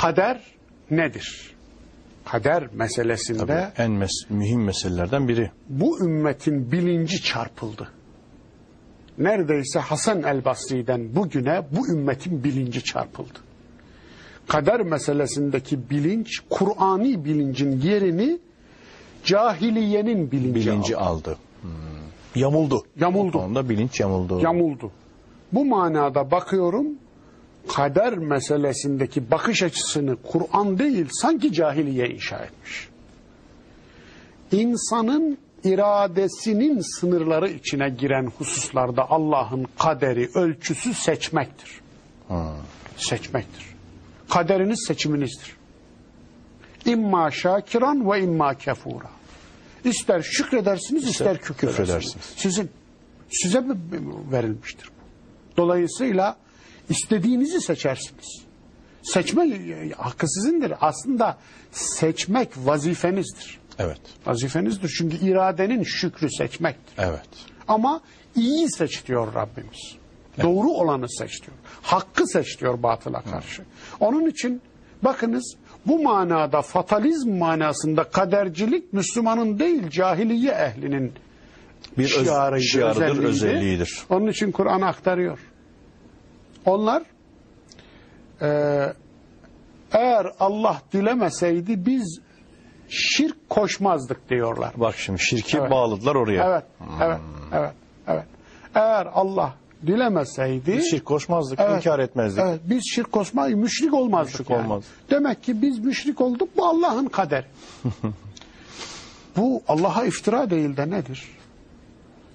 kader nedir? Kader meselesinde En mes- mühim meselelerden biri. bu ümmetin bilinci çarpıldı. Neredeyse Hasan el Basri'den bugüne bu ümmetin bilinci çarpıldı. Kader meselesindeki bilinç, Kur'ani bilincin yerini cahiliyenin bilinci, Bilinci aldı. aldı. Hmm. Yamuldu. Yamuldu. O konuda bilinç yamuldu. Yamuldu. Bu manada bakıyorum, kader meselesindeki bakış açısını Kur'an değil, sanki cahiliye inşa etmiş. İnsanın iradesinin sınırları içine giren hususlarda Allah'ın kaderi, ölçüsü seçmektir. Seçmektir. Kaderiniz seçiminizdir. İmma şakiran ve imma kefura. İster şükredersiniz, ister küfredersiniz. küfredersiniz. Sizin size mi verilmiştir? Dolayısıyla istediğinizi seçersiniz. Seçme e, hakkı sizindir. Aslında seçmek vazifenizdir. Evet. Vazifenizdir. Çünkü iradenin şükrü seçmektir. Evet. Ama iyi seç diyor Rabbimiz. Doğru olanı seç diyor. Hakkı seç diyor batıla karşı. Onun için bakınız bu manada fatalizm manasında kadercilik Müslümanın değil cahiliye ehlinin Bir şiarıydı, şiarıdır, özelliğiydi. özelliğidir. Onun için Kur'an aktarıyor. Onlar e, eğer Allah dilemeseydi biz şirk koşmazdık diyorlar. Bak şimdi şirki Evet. bağladılar oraya. Evet, evet, evet, evet. Eğer Allah dilemeseydi Biz şirk koşmazdık, Evet. inkar etmezdik. Evet, biz şirk koşmayı müşrik olmazdık Müşrik yani. olmaz. Demek ki biz müşrik olduk bu Allah'ın kaderi. bu Allah'a iftira değil de nedir?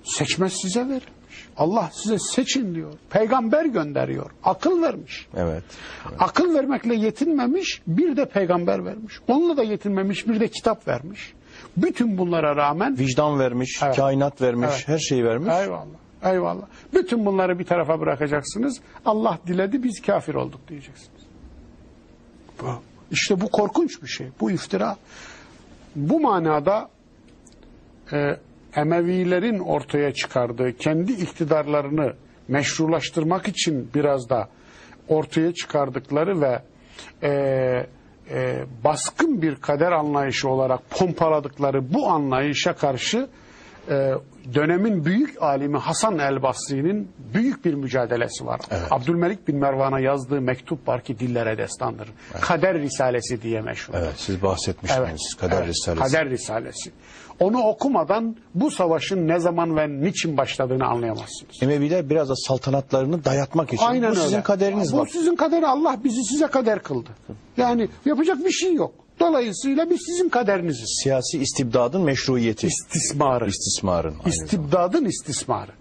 Seçmez size verilmiş. Allah size seçin diyor. Peygamber gönderiyor. Akıl vermiş. Evet. Akıl vermekle yetinmemiş, bir de peygamber vermiş. Onunla da yetinmemiş, bir de kitap vermiş. Bütün bunlara rağmen Vicdan vermiş, Evet. kainat vermiş, Evet. her şeyi vermiş. Eyvallah. Eyvallah. Bütün bunları bir tarafa bırakacaksınız. Allah diledi biz kafir olduk diyeceksiniz. Bu. İşte bu korkunç bir şey. Bu iftira. Bu manada e, Emevilerin ortaya çıkardığı kendi iktidarlarını meşrulaştırmak için biraz da ortaya çıkardıkları ve e, e, baskın bir kader anlayışı olarak pompaladıkları bu anlayışa karşı e, dönemin büyük alimi Hasan el Basri'nin büyük bir mücadelesi var. Abdülmelik bin Mervan'a yazdığı mektup var ki dillere destandır. Kader Risalesi diye meşhur. Evet, siz bahsetmiştiniz. Kader evet, Risalesi. Kader Risalesi. Onu okumadan bu savaşın ne zaman ve niçin başladığını anlayamazsınız. Emeviler biraz da saltanatlarını dayatmak için. Aynen Bu öyle. sizin kaderiniz Bu var. sizin kaderi Allah bizi size kader kıldı. Yani yapacak bir şey yok. Dolayısıyla biz sizin kaderiniziz. Siyasi istibdadın meşruiyeti. İstismarı. İstismarın. aynı. İstibdadın istismarı.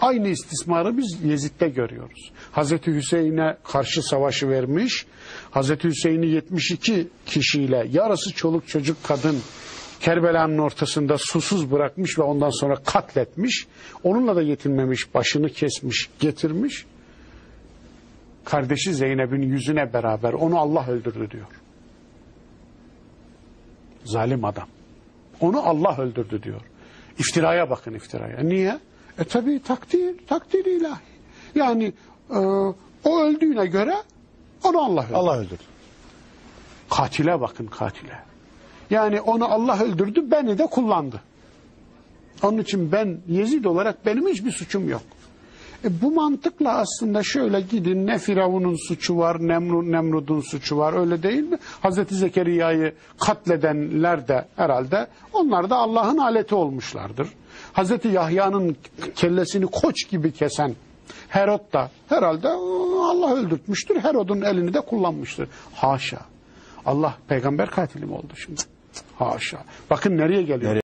Aynı istismarı biz Yezid'de görüyoruz. Hazreti Hüseyin'e karşı savaşı vermiş. Hazreti Hüseyin'i 72 kişiyle yarısı çoluk çocuk kadın Kerbela'nın ortasında susuz bırakmış ve ondan sonra katletmiş. Onunla da yetinmemiş, başını kesmiş, getirmiş. Kardeşi Zeynep'in yüzüne beraber onu Allah öldürdü diyor. Zalim adam. Onu Allah öldürdü diyor. İftiraya bakın iftiraya. Niye? E tabi takdir, takdir ilahi. Yani e, o öldüğüne göre onu Allah öldürdü. Allah öldürdü. Katile bakın katile. Yani onu Allah öldürdü, beni de kullandı. Onun için ben Yezid olarak benim hiçbir suçum yok. E, bu mantıkla aslında şöyle gidin ne Firavun'un suçu var, Nemrut, Nemrud'un suçu var öyle değil mi? Hazreti Zekeriya'yı katledenler de herhalde onlar da Allah'ın aleti olmuşlardır. Hazreti Yahya'nın kellesini koç gibi kesen Herod da herhalde Allah öldürtmüştür. Herod'un elini de kullanmıştır. Haşa. Allah peygamber katili mi oldu şimdi? Haşa. Bakın nereye geliyor.